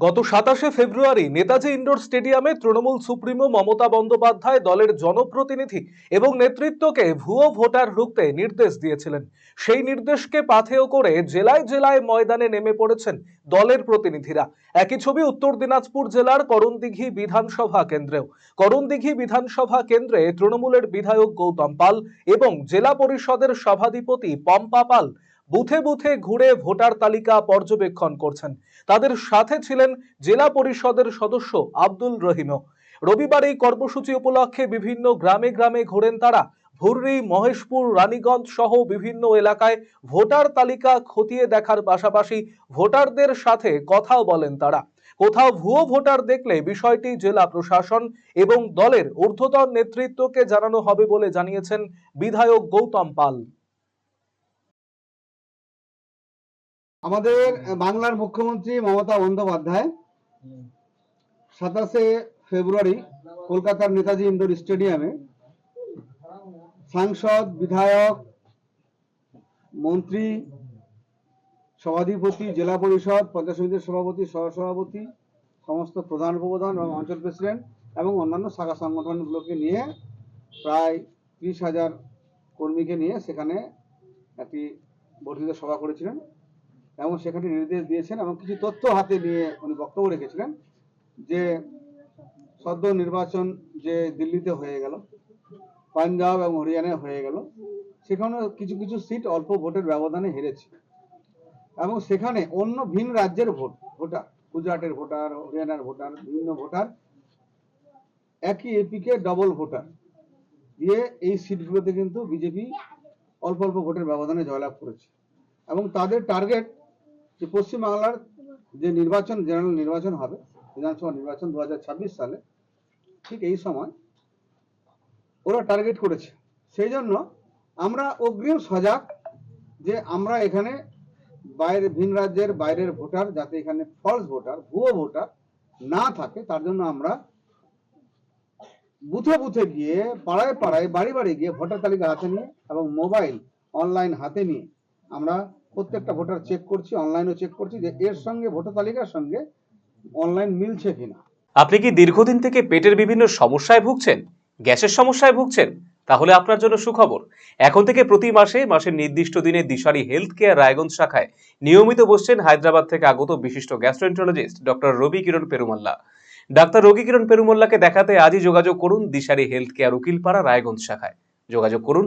গত সাতাশে ফেব্রুয়ারি নেতাজি ইন্ডোর স্টেডিয়ামে তৃণমূল সুপ্রিমো মমতা বন্দ্যোপাধ্যায় দলের জনপ্রতিনিধি এবং নেতৃত্বকে ভুয়ো ভোটার রুখতে নির্দেশ দিয়েছিলেন। সেই নির্দেশকে পাথেয় করে জেলায় জেলায় ময়দানে নেমে পড়েছেন দলের প্রতিনিধিরা। একই ছবি উত্তর দিনাজপুর জেলার করণদিঘি বিধানসভা কেন্দ্রেও। করণদিঘি বিধানসভা কেন্দ্রে তৃণমূলের বিধায়ক গৌতম পাল এবং জেলা পরিষদের সভাধিপতি পম্পা পাল বুথে বুথে ঘুরে ভোটার তালিকা পর্যবেক্ষণ করছেন। তাদের সাথে ছিলেন জেলা পরিষদের সদস্য আব্দুল রহিমও। রবিবার এই কর্মসূচি উপলক্ষে বিভিন্ন গ্রামে গ্রামে ঘোরেন তারা। ভুররি, মহেশপুর, রানীগঞ্জ সহ বিভিন্ন এলাকায় ভোটার তালিকা খতিয়ে দেখার পাশাপাশি ভোটারদের সাথে কথাও বলেন তারা। কোথাও ভুয়ো ভোটার দেখলে বিষয়টি জেলা প্রশাসন এবং দলের ঊর্ধ্বতন নেতৃত্বকে জানানো হবে বলে জানিয়েছেন বিধায়ক গৌতম পাল। আমাদের বাংলার মুখ্যমন্ত্রী মমতা বন্দ্যোপাধ্যায় সাতাশে ফেব্রুয়ারি কলকাতার নেতাজি ইন্ডোর স্টেডিয়ামে সাংসদ বিধায়ক মন্ত্রী সভাধিপতি জেলা পরিষদ পঞ্চায়েত সমিতির সভাপতি সহসভাপতি সমস্ত প্রধান উপপ্রধান এবং অঞ্চল প্রেসিডেন্ট এবং অন্যান্য শাখা সংগঠনগুলোকে নিয়ে প্রায় ত্রিশ হাজার কর্মীকে নিয়ে সেখানে একটি বর্ধিত সভা করেছিলেন। এবং সেখানে নির্দেশ দিয়েছেন এবং কিছু তথ্য হাতে নিয়ে উনি বক্তব্য রেখেছিলেন যে সদ্য নির্বাচন যে দিল্লিতে হয়ে গেল, পাঞ্জাব এবং হরিয়ানায় হয়ে গেল, সেখানে কিছু কিছু সিট অল্প ভোটের ব্যবধানে হেরেছে। এবং সেখানে অন্য ভিন রাজ্যের ভোট, ভোটার, গুজরাটের ভোটার, হরিয়ানার ভোটার, বিভিন্ন ভোটার, একই এপিকে ডবল ভোটার দিয়ে এই সিটগুলোতে কিন্তু বিজেপি অল্প অল্প ভোটের ব্যবধানে জয়লাভ করেছে। এবং তাদের টার্গেট যে পশ্চিমবাংলার যে নির্বাচন, জেনারেল নির্বাচন হবে, বিধানসভা নির্বাচন দুহাজার ছাব্বিশ সালে, ঠিক এই সময় ওরা টার্গেট করেছে। সেই জন্য আমরা অগ্রিম সজাগ যে আমরা এখানে বাইরে ভিন রাজ্যের বাইরের ভোটার, যাতে এখানে ফলস ভোটার ভুয়ো ভোটার না থাকে, তার জন্য আমরা বুথে বুথে গিয়ে, পাড়ায় পাড়ায়, বাড়ি বাড়ি গিয়ে ভোটার তালিকা হাতে নিয়ে এবং মোবাইল অনলাইন হাতে নিয়ে আমরা প্রত্যেকটা ভোটার চেক করছি অনলাইনও চেক করছি যে এর সঙ্গে ভোটার তালিকার সঙ্গে অনলাইন মিলছে কিনা। আপনি কি দীর্ঘদিন থেকে পেটের বিভিন্ন সমস্যায় ভুগছেন? গ্যাসের সমস্যায় ভুগছেন? তাহলে আপনার জন্য সুখবর। এখন থেকে প্রতি মাসে, মাসের নির্দিষ্ট দিনে দিশারি হেলথ কেয়ার রায়গঞ্জ শাখায় নিয়মিত বসছেন হায়দ্রাবাদ থেকে আগত বিশিষ্ট gastroenterologist doctor Ravi Kiran Perumalla. Doctor Ravi Kiran পেরুমাল্লাকে দেখাতে আজই যোগাযোগ করুন দিশারি হেলথ কেয়ার উকিলপাড়া রায়গঞ্জ শাখায়। যোগাযোগ করুন